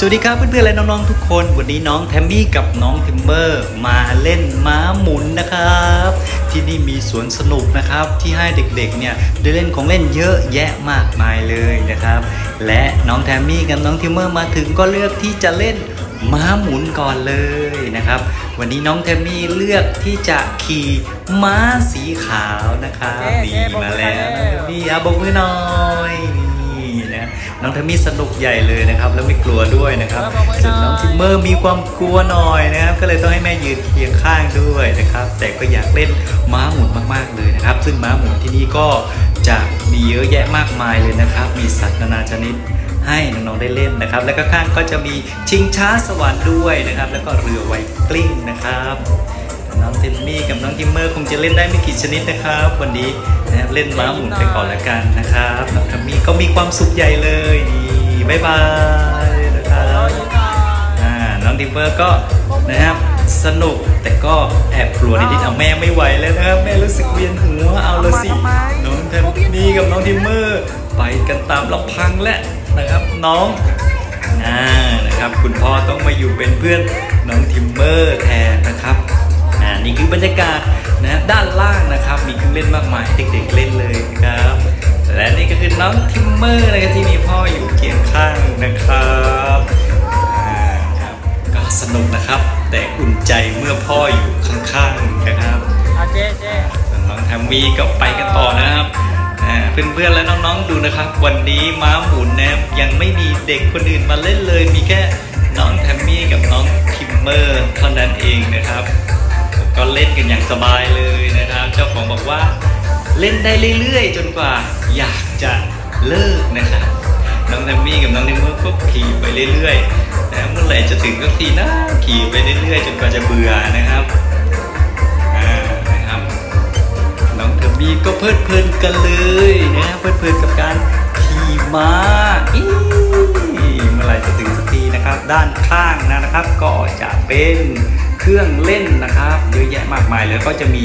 สวัสดีครับเพื่อนๆและน้องๆทุกคน วันนี้น้องแทมมี่กับน้องทิมเมอร์มาเล่นม้าหมุนนะครับ ที่นี่มีสวนสนุกนะครับ ที่ให้เด็กๆเนี่ยได้เล่นของเล่นเยอะแยะมากมายเลยนะครับ และน้องแทมมี่กับน้องทิมเมอร์มาถึงก็เลือกที่จะเล่นม้าหมุนก่อนเลยนะครับ วันนี้น้องแทมมี่เลือกที่จะขี่ม้าสีขาวนะครับเจ๊นี่เจ๊บอกมาแล้วให้น้องแทมมี่อะบอกมือหน่อย นี่นะน้องแทมมี่สนุกใหญ่เลยนะครับ แล้วไม่กลัวด้วยนะครับเออบอกมือหน่อยส่วนน้องทิมเมอร์มีความกลัวหน่อยนะครับ ก็เลยต้องให้แม่ยืนเคียงข้างด้วยนะครับ แต่ก็อยากเล่นม้าหมุนมากๆเลยนะครับ ซึ่งม้าหมุนที่นี่ก็จะมีเยอะแยะมากมายเลยนะครับ มีสัตว์นานาชนิดให้น้องๆได้เล่นนะครับ แล้วก็ข้างก็จะมีชิงช้าสวรรค์ด้วยนะครับ แล้วก็เรือไวกลิ้งนะครับ น้องเทมมี่กับน้องทิมเมอร์คงจะเล่นได้ไม่กี่ชนิดนะครับ วันนี้นะครับเล่นม้าหมุนไปก่อนละกันนะครับน้องเทมมี่ก็มีความสุขใหญ่เลยนี่บ๊ายบายนะครับอ่าน้องดิมเบอร์ก็นะครับสนุกแต่ก็แอบกลัวนิดๆเอาแม่ไม่ไหวแล้วนะครับแม่รู้สึกเวียนหัวเอาละสิน้องแทมมี่กับน้องดิมเมอร์ไปกันตามลำพังและนะครับน้องอ่านะครับคุณพ่อต้องมาอยู่เป็นเพื่อนน้องทิมเมอร์แทนนะครับ นี่คือบรรยากาศนะด้านล่างนะครับ มีเครื่องเล่นมากมายเด็กๆเล่นเลยนะครับ และนี่ก็คือน้องทิมเมอร์นะครับที่มีพ่ออยู่เคียงข้างนะครับอ่าครับ ก็สนุกนะครับ แต่อุ่นใจเมื่อพ่ออยู่ข้างๆนะครับอะเจ๊เจ๊ส่วนน้องแทมมี่ก็ไปกันต่อนะครับอ่าเพื่อนๆและน้องๆดูนะครับ วันนี้ม้าหมุนนะครับยังไม่มีเด็กคนอื่นมาเล่นเลยมีแค่ ก็เล่นกันอย่างสบายเลยนะครับ เจ้าของบอกว่าเล่นได้เรื่อยๆ จนกว่าอยากจะเลิกนะครับน้องแทมมี่กับน้องทิมเมอร์ก็ขี่ไปเรื่อยๆนะเมื่อไหร่จะถึงก็ทีนะขี่ไปเรื่อยๆ จนกว่าจะเบื่อนะครับอ่านะครับน้องเทอร์บี้ก็เพลิดเพลินกันเลยนะเพลิดเพลินกับการขี่ม้าอีเมื่อไหร่จะถึงสักทีนะครับ ด้านข้างนะครับ ก็จะเป็น เครื่องเล่นนะครับเยอะแยะมากมายแล้วก็จะมี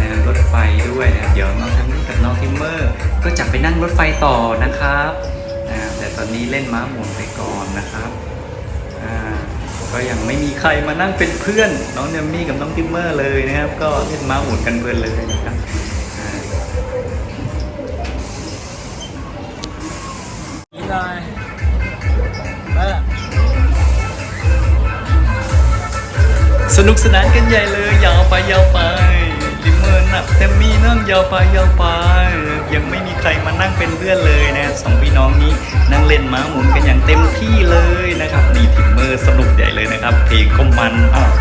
นะรถไฟด้วยนะเดี๋ยวน้องทัมมี่กับน้องทิมเมอร์ ก็จะไปนั่งรถไฟต่อนะครับนะแต่ตอนนี้เล่นม้าหมุนไปก่อนนะครับก็ยังไม่มีใครมานั่งเป็นเพื่อนน้องเนมมี่กับน้องทิมเมอร์เลยนะครับ ก็เล่นม้าหมุนกันเพลินเลยนะครับ สนุกสนานกันใหญ่เลยยาวไปยาวไปลิมเมอร์นับเทมมี่นั่งยาวไปยาวไป ยังไม่มีใครมานั่งเป็นเพื่อนเลยนะสองพี่น้องนี้นั่งเล่นม้าหมุนกันอย่างเต็มที่เลยนะครับนี่ทิมเมอร์สนุกใหญ่เลยนะครับ เพลงก็มันอ้าว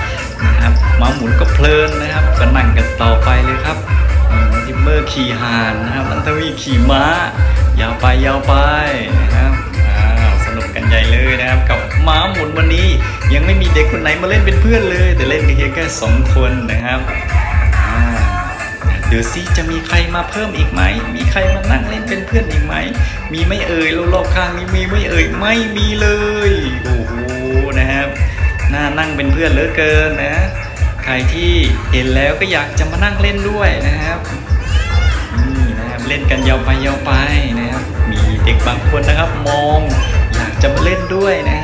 นะครับม้าหมุนก็เพลินนะครับก็นั่งกันต่อไปเลยครับทิมเมอร์ขี่ห่านนะครับนันทวีขี่ม้า ยาวไปยาวไปนะครับอ้าวสนุกกันใหญ่เลยนะครับกับม้าหมุนวันนี้ ยังไม่มีเด็กคนไหนมาเล่นเป็นเพื่อนเลย แต่เล่นกันเพียแค่สองคนนะครับเดี๋ยวซิจะมีใครมาเพิ่มอีกไหม มีใครมานั่งเล่นเป็นเพื่อนอีกไหม มีไหม่เอ่ยรอบๆข้างนี้มีไหม่เอ่ยไม่มีเลย โอ้โหนะครับน่านั่งเป็นเพื่อนเหลือเกินนะ ใครที่เห็นแล้วก็อยากจะมานั่งเล่นด้วยนะครับนี่นะครับเล่นกันยาวไปยาวไปนะครับ มีเด็กบางคนนะครับมอง อยากจะมาเล่นด้วยนะ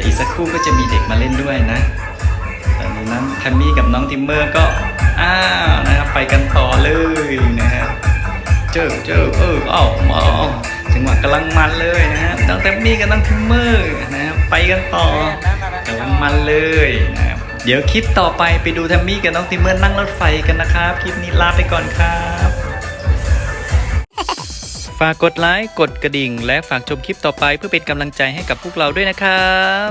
แต่อีกสักครู่ก็จะมีเด็กมาเล่นด้วยนะตอนนั้นแทมมี่กับน้องทิมเมอร์ก็อ้าวนะครับไปกันต่อเลยนะครับเจอเจอเอออ้ามาจังหวะกำลังมันเลยนะครับน้องแทมมี่กับน้องทิมเมอร์นะครับไปกันต่อกำลังมันเลยนะครับเดี๋ยวคลิปต่อไปไปดูแทมมี่กับน้องทิมเมอร์นั่งรถไฟกันนะครับ คลิปนี้ลาไปก่อนครับ ฝากกดไลค์ กดกระดิ่ง และฝากชมคลิปต่อไปเพื่อเป็นกำลังใจให้กับพวกเราด้วยนะครับ